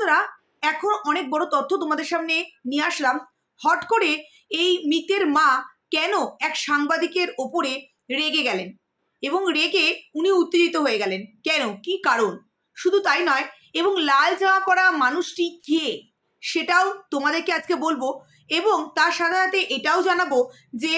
বন্ধুরা, এখন অনেক বড় তথ্য তোমাদের সামনে নিয়ে আসলাম। হট করে এই মিতের মা কেন এক সাংবাদিকের ওপরে রেগে গেলেন এবং রেগে উনি উত্তেজিত হয়ে গেলেন। কেন? কি কারণ? শুধু তাই নয়, এবং লাল জামা পরা মানুষটি কে? সেটাও তোমাদেরকে আজকে বলব এবং তার সাথে সাথে এটাও জানাব যে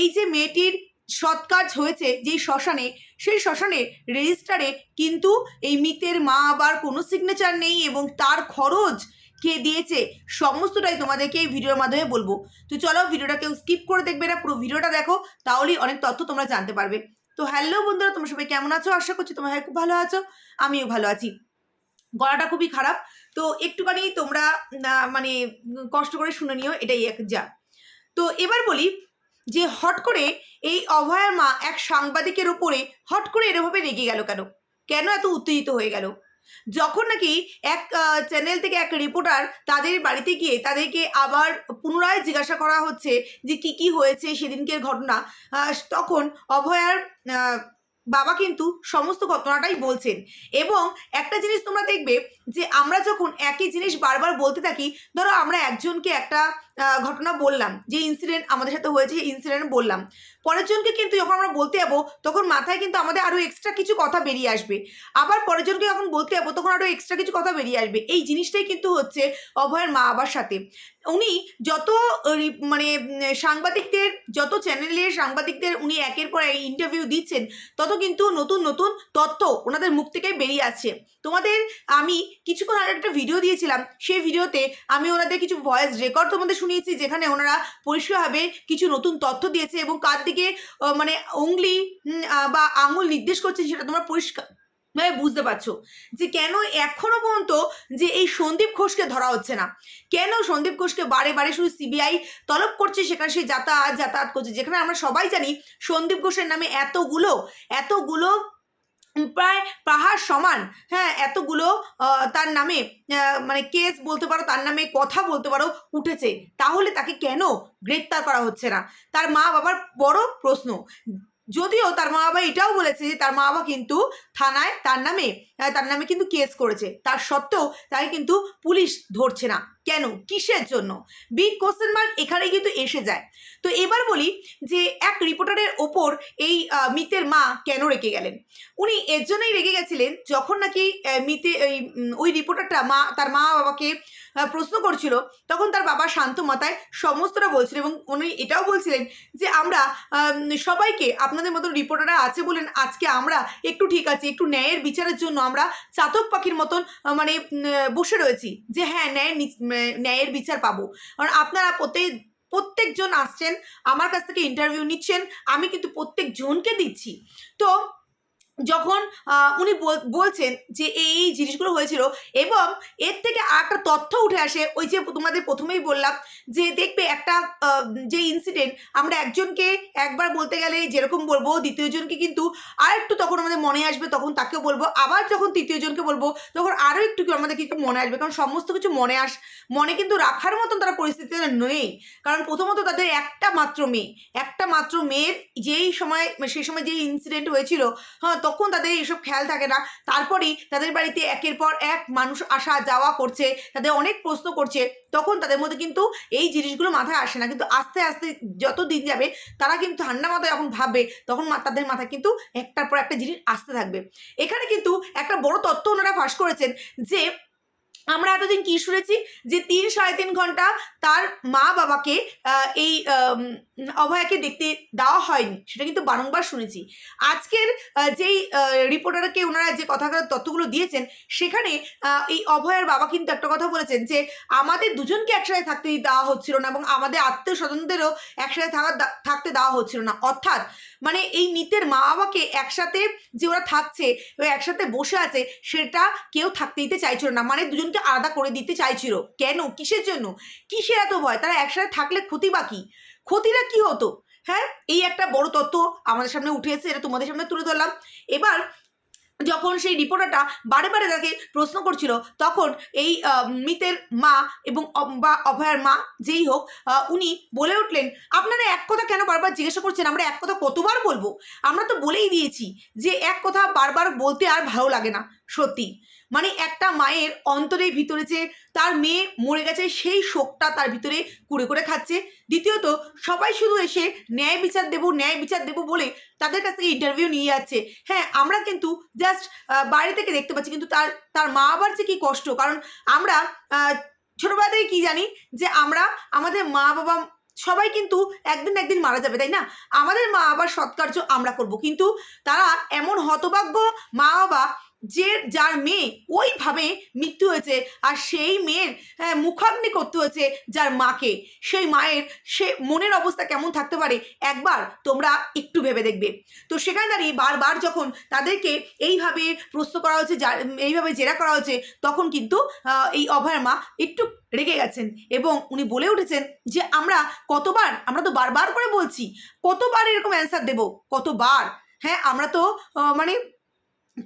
এই যে মেয়েটির সৎ কাজ হয়েছে যেই শ্মশানে, সেই শ্মশানে রেজিস্টারে কিন্তু এই মিতের মা আবার কোনো সিগনেচার নেই এবং তার খরচ কে দিয়েছে সমস্তটাই তোমাদেরকে এই ভিডিওর মাধ্যমে বলব। তো চলো ভিডিওটা কেউ স্কিপ করে দেখবে না, পুরো ভিডিওটা দেখো, তাহলেই অনেক তথ্য তোমরা জানতে পারবে। তো হ্যালো বন্ধুরা, তোমরা সবাই কেমন আছো? আশা করছি তোমরা হ্যাঁ খুব ভালো আছো, আমিও ভালো আছি। গলাটা খুবই খারাপ, তো একটুখানি তোমরা মানে কষ্ট করে শুনে নিও, এটাই এক যা। তো এবার বলি যে হট করে এই অভয়ার মা এক সাংবাদিকের উপরে হট করে এরভাবে রেগে গেল কেন? কেন এত উত্তেজিত হয়ে গেল? যখন নাকি এক চ্যানেল থেকে এক রিপোর্টার তাদের বাড়িতে গিয়ে তাদেরকে আবার পুনরায় জিজ্ঞাসা করা হচ্ছে যে কি কি হয়েছে সেদিনকের ঘটনা তখন অভয়ার বাবা কিন্তু সমস্ত ঘটনাটাই বলছেন। এবং একটা জিনিস তোমরা দেখবে যে আমরা যখন একই জিনিস বারবার বলতে থাকি, ধরো আমরা একজনকে একটা ঘটনা বললাম, যে ইনসিডেন্ট আমাদের সাথে হয়েছে ইনসিডেন্ট বললাম। পরের জনকে কিন্তু যখন আমরা বলতে যাব, তখন মাথায় কিন্তু আমাদের আরও এক্সট্রা কিছু কথা বেরিয়ে আসবে। আবার পরের জনকে যখন বলতে যাব, তখন আরও এক্সট্রা কিছু কথা বেরিয়ে আসবে। এই জিনিসটাই কিন্তু হচ্ছে অভয়ের মা বাবার সাথে। উনি যত মানে সাংবাদিকদের, যত চ্যানেলের সাংবাদিকদের উনি একের পর এক ইন্টারভিউ দিচ্ছেন, তত কিন্তু নতুন নতুন তথ্য ওনাদের মুখ থেকে বেরিয়ে আসছে। তোমাদের, আমি কিছুক্ষণ আগে একটা ভিডিও দিয়েছিলাম। সেই ভিডিওতে আমি ওনাদের কিছু ভয়েস রেকর্ড তোমাদের শুনিয়েছি, যেখানে ওনারা পরিষ্কারভাবে কিছু নতুন তথ্য দিয়েছে এবং কার দিকে মানে উংলি বা আঙুল নির্দেশ করছে সেটা তোমরা পরিষ্কার বুঝতে পারছ। যে কেন এখনও পর্যন্ত যে এই সন্দীপ ঘোষকে ধরা হচ্ছে না? কেন সন্দীপ ঘোষকে বারে বারে শুধু সিবিআই তলব করছে, সেখানে সে যাতায়াত যাতায়াত করছে? যেখানে আমরা সবাই জানি সন্দীপ ঘোষের নামে এতগুলো এতগুলো প্রায় পাহাড় সমান। হ্যাঁ এতগুলো তার নামে মানে কেস বলতে পারো, তার নামে কথা বলতে পারো, উঠেছে। তাহলে তাকে কেন গ্রেপ্তার করা হচ্ছে না? তার মা বাবার বড় প্রশ্ন। যদিও তার মা বাবা এটাও বলেছে যে তার মা বাবা কিন্তু থানায় তার নামে তার নামে কিন্তু কেস করেছে। তার সত্ত্বেও তাকে কিন্তু পুলিশ ধরছে না। কেন? কিসের জন্য? বিগ কোশ্চেন মার্ক এখানে কিন্তু এসে যায়। তো এবার বলি যে এক রিপোর্টারের ওপর এই মিতের মা কেন রেগে গেলেন? উনি এর জন্যই রেগে গেছিলেন যখন নাকি মিতে ওই রিপোর্টারটা মা, তার মা বাবাকে প্রশ্ন করছিল, তখন তার বাবা শান্ত মাথায় সমস্তটা বলছিলেন এবং উনি এটাও বলছিলেন যে আমরা সবাইকে আপনাদের মতন রিপোর্টাররা আছে বলেন আজকে আমরা একটু ঠিক আছি, একটু ন্যায়ের বিচারের জন্য আমরা চাতক পাখির মতন মানে বসে রয়েছি যে হ্যাঁ ন্যায়ের ন্যায়ের বিচার পাবো। কারণ আপনারা প্রত্যেক, প্রত্যেকজন আসছেন, আমার কাছ থেকে ইন্টারভিউ নিচ্ছেন, আমি কিন্তু প্রত্যেকজনকে দিচ্ছি। তো যখন উনি বল- বলছেন যে এই জিনিসগুলো হয়েছিল এবং এর থেকে আর একটা তথ্য উঠে আসে, ওই যে তোমাদের প্রথমেই বললাম যে দেখবে একটা যে ইনসিডেন্ট আমরা একজনকে একবার বলতে গেলে যেরকম বলব, দ্বিতীয়জনকে কিন্তু আর একটু তখন আমাদের মনে আসবে, তখন তাকেও বলব। আবার যখন তৃতীয়জনকে বলব, তখন আরও একটু আমাদের কিন্তু মনে আসবে? কারণ সমস্ত কিছু মনে আস, মনে কিন্তু রাখার মতন তারা পরিস্থিতিতে নেই। কারণ প্রথমত তাদের একটা মাত্র মেয়ে, একটা মাত্র মেয়ের যেই সময় সেই সময় যেই ইনসিডেন্ট হয়েছিল হ্যাঁ তখন তাদের এইসব খেয়াল থাকে না। তারপরেই তাদের বাড়িতে একের পর এক মানুষ আসা যাওয়া করছে, তাদের অনেক প্রশ্ন করছে। তখন তাদের মধ্যে কিন্তু এই জিনিসগুলো মাথায় আসে না। কিন্তু আস্তে আস্তে যত দিন যাবে, তারা কিন্তু ঠান্ডা মাথায় যখন ভাববে, তখন তাদের মাথায় কিন্তু একটার পর একটা জিনিস আসতে থাকবে। এখানে কিন্তু একটা বড় তথ্য ওনারা ফাঁস করেছেন যে আমরা এতদিন কি শুনেছি? যে তিন সাড়ে তিন ঘণ্টা তার মা বাবাকে এই অভয়াকে দেখতে দেওয়া হয়নি। সেটা কিন্তু বারংবার শুনেছি। আজকের যেই রিপোর্টারকে ওনারা যে কথা তথ্যগুলো দিয়েছেন, সেখানে এই অভয়ের বাবা কিন্তু একটা কথা বলেছেন যে, আমাদের দুজনকে একসাথে থাকতে দেওয়া হচ্ছিল না এবং আমাদের আত্মীয় স্বজনদেরও একসাথে থাকা, থাকতে দেওয়া হচ্ছিল না। অর্থাৎ মানে এই নিতের মা বাবাকে একসাথে যে ওরা থাকছে একসাথে বসে আছে, সেটা কেউ থাকতে দিতে চাইছিল না। মানে দুজনকে আলাদা করে দিতে চাইছিল। কেন? কিসের জন্য? কিসের এত ভয়? তারা একসাথে থাকলে ক্ষতি বা কি? ক্ষতিটা কি হতো? হ্যাঁ? এই একটা বড় তত্ত্ব আমাদের সামনে উঠে এসেছে, এটা তোমাদের সামনে তুলে ধরলাম। এবার যখন সেই রিপোর্টারটা বারে বারে তাকে প্রশ্ন করছিল, তখন এই মিতের মা এবং বা অভয়ার মা যেই হোক উনি বলে উঠলেন, আপনারা এক কথা কেন বারবার জিজ্ঞাসা করছেন? আমরা এক কথা কতবার বলব? আমরা তো বলেই দিয়েছি যে এক কথা বারবার বলতে আর ভালো লাগে না। সত্যি। মানে একটা মায়ের অন্তরের ভিতরে যে তার মেয়ে মরে গেছে, সেই শোকটা তার ভিতরে কুড়ে করে খাচ্ছে। দ্বিতীয়ত, সবাই শুধু এসে ন্যায় বিচার দেবো, ন্যায় বিচার দেবো বলে তাদের কাছ থেকে ইন্টারভিউ নিয়ে যাচ্ছে। হ্যাঁ আমরা কিন্তু জাস্ট বাইরে থেকে দেখতে পাচ্ছি, কিন্তু তার তার মা আবার যে কি কষ্ট। কারণ আমরা ছোটবেলা থেকে কি জানি যে আমরা, আমাদের মা বাবা সবাই কিন্তু একদিন একদিন মারা যাবে, তাই না? আমাদের মা বাবার সৎকার্য আমরা করব। কিন্তু তারা এমন হতভাগ্য মা বাবা যে যার মেয়ে ওইভাবে মৃত্যু হয়েছে আর সেই মেয়ের হ্যাঁ, মুখাগ্নি করতে হয়েছে যার মাকে। সেই মায়ের সে মনের অবস্থা কেমন থাকতে পারে একবার তোমরা একটু ভেবে দেখবে। তো সেখানে দাঁড়িয়ে বারবার যখন তাদেরকে এইভাবে প্রশ্ন করা হচ্ছে এইভাবে জেরা করা হচ্ছে তখন কিন্তু এই অভয়ের মা একটু রেগে গেছেন এবং উনি বলে উঠেছেন যে আমরা কতবার আমরা তো বারবার করে বলছি কতবার এরকম অ্যান্সার দেব? কতবার? হ্যাঁ আমরা তো মানে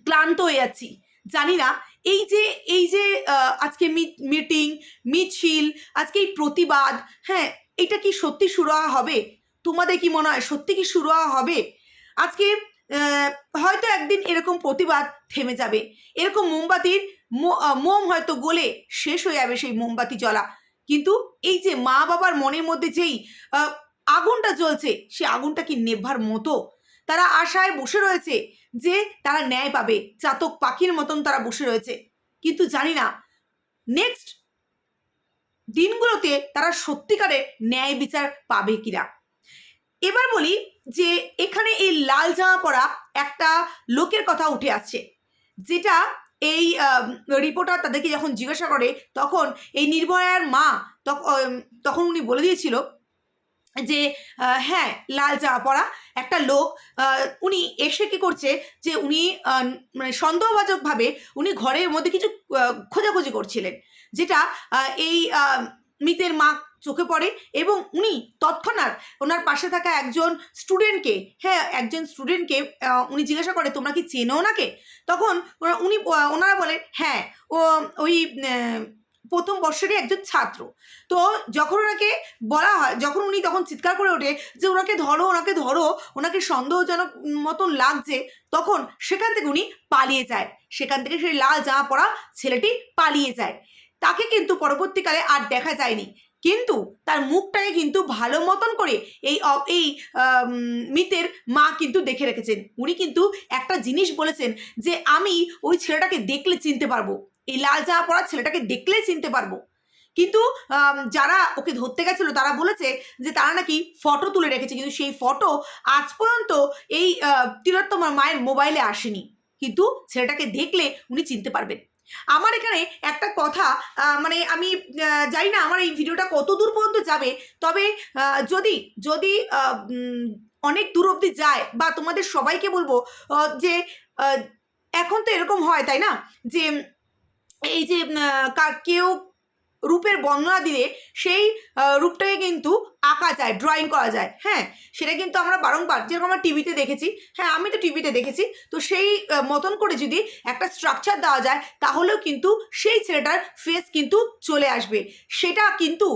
ক্লান্ত হয়ে যাচ্ছি জানি না, এই যে এই যে আজকে মিটিং মিছিল, আজকে এই প্রতিবাদ হ্যাঁ এটা কি সত্যি শুরু হবে? তোমাদের কি মনে হয় সত্যি কি শুরু হবে? আজকে হয়তো একদিন এরকম প্রতিবাদ থেমে যাবে। এরকম মোমবাতির মোম হয়তো গলে শেষ হয়ে যাবে সেই মোমবাতি জ্বলা। কিন্তু এই যে মা বাবার মনের মধ্যে যেই আগুনটা জ্বলছে, সে আগুনটা কি নেভার মতো? তারা আশায় বসে রয়েছে যে তারা ন্যায় পাবে, চাতক পাখির মতন তারা বসে রয়েছে। কিন্তু জানি না নেক্সট দিনগুলোতে তারা সত্যিকারের ন্যায় বিচার পাবে কিনা। এবার বলি যে এখানে এই লাল জামা পরা একটা লোকের কথা উঠে আসছে, যেটা এই রিপোর্টার তাদেরকে যখন জিজ্ঞাসা করে, তখন এই নির্ভয়ার মা তখ- তখন উনি বলে দিয়েছিল যে হ্যাঁ লাল জামা পরা একটা লোক উনি এসে কি করছে যে, উনি মানে সন্দেহবাচকভাবে উনি ঘরের মধ্যে কিছু খোঁজাখুঁজি করছিলেন। যেটা এই মৃতের মা চোখে পড়ে এবং উনি তৎক্ষণাৎ ওনার পাশে থাকা একজন স্টুডেন্টকে হ্যাঁ একজন স্টুডেন্টকে উনি জিজ্ঞাসা করে, তোমরা কি চেনো ওনাকে? তখন উনি ওনারা বলে হ্যাঁ ও, ওই প্রথম বর্ষেরই একজন ছাত্র। তো যখন ওনাকে বলা হয়, যখন উনি তখন চিৎকার করে ওঠে যে, ওনাকে ধরো ওনাকে ধরো, ওনাকে সন্দেহজনক মতন লাগছে, তখন সেখান থেকে উনি পালিয়ে যায়। সেখান থেকে সেই লাল জামা পরা ছেলেটি পালিয়ে যায়। তাকে কিন্তু পরবর্তীকালে আর দেখা যায়নি। কিন্তু তার মুখটাকে কিন্তু ভালো মতন করে এই এই মিতের মা কিন্তু দেখে রেখেছেন। উনি কিন্তু একটা জিনিস বলেছেন যে, আমি ওই ছেলেটাকে দেখলে চিনতে পারব। এই লাল জামা পরা ছেলেটাকে দেখলে চিনতে পারব। কিন্তু যারা ওকে ধরতে গেছিল, তারা বলেছে যে তারা নাকি ফটো তুলে রেখেছে, কিন্তু সেই ফটো আজ পর্যন্ত এই তিলোত্তমার মায়ের মোবাইলে আসেনি। কিন্তু ছেলেটাকে দেখলে উনি চিনতে পারবেন। আমার এখানে একটা কথা মানে আমি জানি না আমার এই ভিডিওটা কত দূর পর্যন্ত যাবে, তবে যদি যদি অনেক দূর অবধি যায়, বা তোমাদের সবাইকে বলব যে এখন তো এরকম হয়, তাই না? যে এই যে কেউ রূপের বর্ণনা দিলে সেই রূপটাকে কিন্তু আঁকা যায় ড্রয়িং করা যায়। হ্যাঁ সেটা কিন্তু আমরা বারংবার যেরকম আমরা টিভিতে দেখেছি হ্যাঁ আমি তো টিভিতে দেখেছি, তো সেই মতন করে যদি একটা স্ট্রাকচার দেওয়া যায়, তাহলেও কিন্তু সেই ছেলেটার ফেস কিন্তু চলে আসবে। সেটা কিন্তু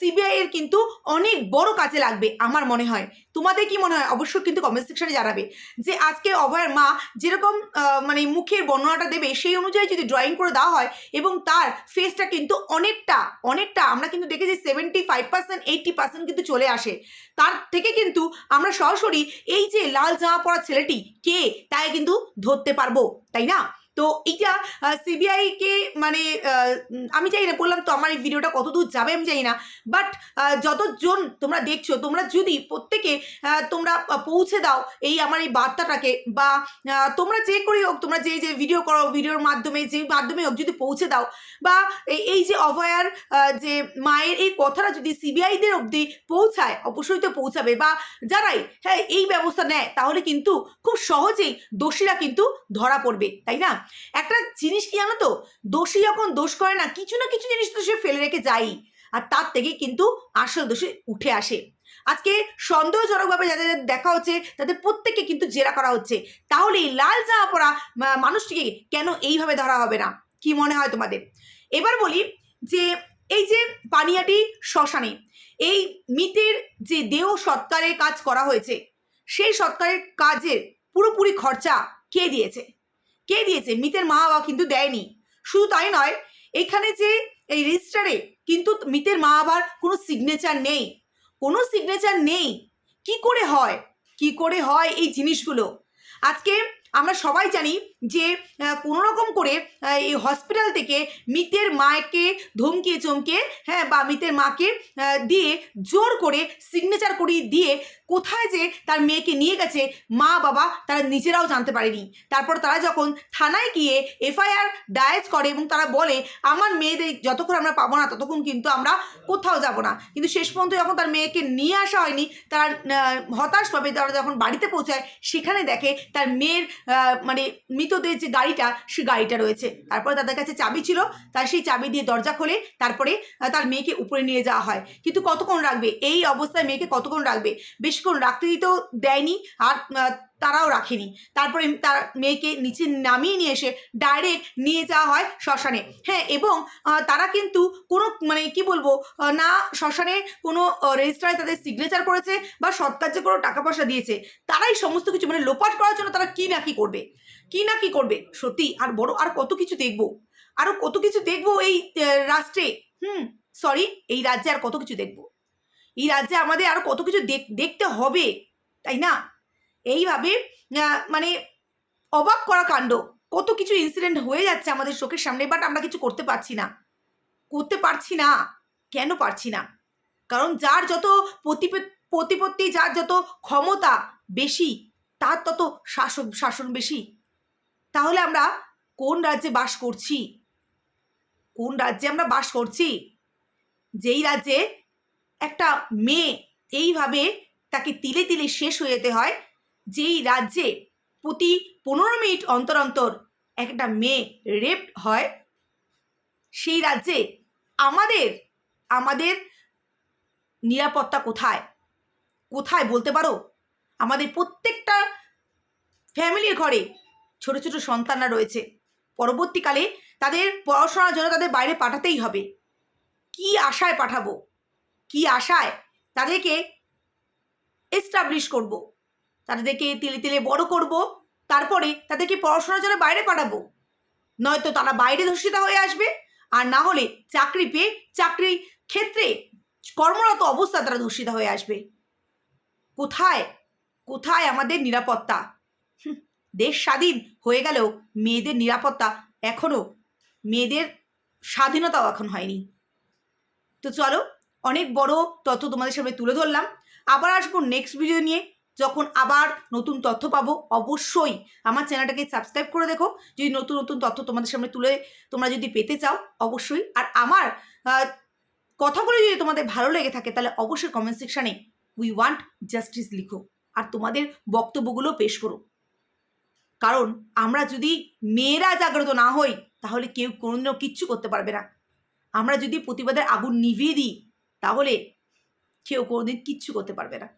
সিবিআই এর কিন্তু অনেক বড় কাজে লাগবে, আমার মনে হয়। তোমাদের কি মনে হয়? অবশ্যই কিন্তু কমেন্ট সেকশনে জানাবে। যে আজকে অভয়ের মা যেরকম মানে মুখের বর্ণনাটা দেবে, সেই অনুযায়ী যদি ড্রয়িং করে দেওয়া হয় এবং তার ফেসটা কিন্তু অনেকটা অনেকটা, আমরা কিন্তু দেখেছি seventy five percent eighty percent কিন্তু চলে আসে। তার থেকে কিন্তু আমরা সরাসরি এই যে লাল জামা পরা ছেলেটি, কে? তাই কিন্তু ধরতে পারব, তাই না? তো এইটা সিবিআইকে মানে আমি জানি না, বললাম তো আমার এই ভিডিওটা কত দূর যাবে আমি জানি না। বাট যতজন তোমরা দেখছ, তোমরা যদি প্রত্যেকে তোমরা পৌঁছে দাও এই আমার এই বার্তাটাকে, বা তোমরা যে করেই হোক, তোমরা যে যে ভিডিও করো ভিডিওর মাধ্যমে, যে মাধ্যমে হোক, যদি পৌঁছে দাও, বা এই যে অভয়ার যে মায়ের এই কথাটা যদি সিবিআইদের অবধি পৌঁছায়, অবশ্যই তো পৌঁছাবে, বা যারাই হ্যাঁ এই ব্যবস্থা নেয়, তাহলে কিন্তু খুব সহজেই দোষীরা কিন্তু ধরা পড়বে, তাই না? একটা জিনিস কি জানো তো? দোষী যখন দোষ করে না, কিছু না কিছু জিনিস তো সে ফেলে রেখে যাই আর তার থেকে কিন্তু আসল দোষে উঠে আসে। আজকে সন্দেহজনকভাবে যাদের দেখা হচ্ছে, তাদের প্রত্যেককে কিন্তু জেরা করা হচ্ছে। তাহলে এই লাল জামা পরা মানুষটিকে কেন এইভাবে ধরা হবে না? কি মনে হয় তোমাদের? এবার বলি যে, এই যে পানিয়াটি শ্মশানে, এই মৃতের যে দেহ সৎকারের কাজ করা হয়েছে, সেই সৎকারের কাজের পুরোপুরি খরচা কে দিয়েছে? কে দিয়েছে? মিতের মা বাবা কিন্তু দেয়নি। শুধু তাই নয়, এখানে যে এই রেজিস্টারে কিন্তু মিতের মা বাবার কোনো সিগনেচার নেই। কোনো সিগনেচার নেই। কি করে হয়? কি করে হয় এই জিনিসগুলো? আজকে আমরা সবাই জানি যে কোনো রকম করে এই হসপিটাল থেকে মিতের মাকে ধমকিয়ে, চমকে হ্যাঁ বা মিতের মাকে দিয়ে জোর করে সিগনেচার করিয়ে দিয়ে কোথায় যে তার মেয়েকে নিয়ে গেছে, মা, বাবা তারা নিজেরাও জানতে পারেনি। তারপর তারা যখন থানায় গিয়ে এফআইআর ডায়েজ করে এবং তারা বলে, আমার মেয়েদের যতক্ষণ আমরা পাবো না, ততক্ষণ কিন্তু আমরা কোথাও যাব না। কিন্তু শেষ পর্যন্ত যখন তার মেয়েকে নিয়ে আসা হয়নি, তারা হতাশভাবে তারা যখন বাড়িতে পৌঁছায়, সেখানে দেখে তার মেয়ের মানে মৃতদের যে গাড়িটা, সেই গাড়িটা রয়েছে। তারপরে তাদের কাছে চাবি ছিল তার সেই চাবি দিয়ে দরজা খোলে, তারপরে তার মেয়েকে উপরে নিয়ে যাওয়া হয়। কিন্তু কতক্ষণ রাখবে? এই অবস্থায় মেয়েকে কতক্ষণ রাখবে? বেশিক্ষণ রাখতে দিতেও দেয়নি, আর তারাও রাখেনি। তারপরে তার মেয়েকে নিচে নামিয়ে নিয়ে এসে ডাইরেক্ট নিয়ে যাওয়া হয় শ্মশানে। হ্যাঁ এবং তারা কিন্তু কোনো মানে কি বলব না শ্মশানে কোনো রেজিস্ট্রারে তাদের সিগনেচার করেছে বা সৎ কাজে কোনো টাকা পয়সা দিয়েছে। তারাই সমস্ত কিছু মানে লোপাট করার জন্য তারা কি না কি করবে? কি না কি করবে? সত্যি, আর বড়, আর কত কিছু দেখব? আরও কত কিছু দেখব এই রাষ্ট্রে? হুম সরি এই রাজ্যে আর কত কিছু দেখব? এই রাজ্যে আমাদের আরও কত কিছু দেখ- দেখতে হবে, তাই না? এইভাবে মানে অবাক করা কাণ্ড। কত কিছু ইনসিডেন্ট হয়ে যাচ্ছে আমাদের চোখের সামনে বাট আমরা কিছু করতে পারছি না। করতে পারছি না। কেন পারছি না? কারণ যার যত প্রতিপ- প্রতিপত্তি, যার যত ক্ষমতা বেশি, তার তত শাসন শাসন বেশি। তাহলে আমরা কোন রাজ্যে বাস করছি? কোন রাজ্যে আমরা বাস করছি? যেই রাজ্যে একটা মেয়ে এইভাবে তাকে তিলে তিলে শেষ হয়ে যেতে হয় যেই রাজ্যে প্রতি পনেরো মিনিট অন্তর অন্তর একটা মেয়ে রেপ হয়, সেই রাজ্যে আমাদের আমাদের নিরাপত্তা কোথায়? কোথায় বলতে পারো? আমাদের প্রত্যেকটা ফ্যামিলির ঘরে ছোট ছোট সন্তানরা রয়েছে। পরবর্তীকালে তাদের পড়াশোনার জন্য তাদের বাইরে পাঠাতেই হবে। কি আশায় পাঠাবো? কি আশায় তাদেরকে এস্টাবলিশ করব? তাদেরকে তিলে তিলে বড় করব, তারপরে তাদেরকে পড়াশোনার জন্য বাইরে পাঠাবো। নয়তো তারা বাইরে ধর্ষিতা হয়ে আসবে, আর না হলে চাকরি পেয়ে চাকরি ক্ষেত্রে কর্মরত অবস্থা তারা ধর্ষিতা হয়ে আসবে। কোথায়? কোথায় আমাদের নিরাপত্তা? দেশ স্বাধীন হয়ে গেলেও মেয়েদের নিরাপত্তা এখনও মেয়েদের স্বাধীনতাও এখন হয়নি। তো চলো, অনেক বড় তথ্য তোমাদের সামনে তুলে ধরলাম। আবার আসব নেক্সট ভিডিও নিয়ে। যখন আবার নতুন তথ্য পাবো, অবশ্যই আমার চ্যানেলটাকে সাবস্ক্রাইব করে দেখো। যদি নতুন নতুন তথ্য তোমাদের সামনে তুলে তোমরা যদি পেতে চাও, অবশ্যই। আর আমার কথাগুলো যদি তোমাদের ভালো লেগে থাকে, তাহলে অবশ্যই কমেন্ট সেকশানে উই ওয়ান্ট জাস্টিস লিখো আর তোমাদের বক্তব্যগুলো পেশ করো। কারণ আমরা যদি মেয়েরা জাগ্রত না হই, তাহলে কেউ কোনোদিনও কিচ্ছু করতে পারবে না। আমরা যদি প্রতিবাদের আগুন নিভিয়ে দিই, তাহলে কেউ কোনোদিন কিচ্ছু করতে পারবে না।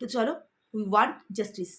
তো চলো উই ওয়ান্ট জাস্টিস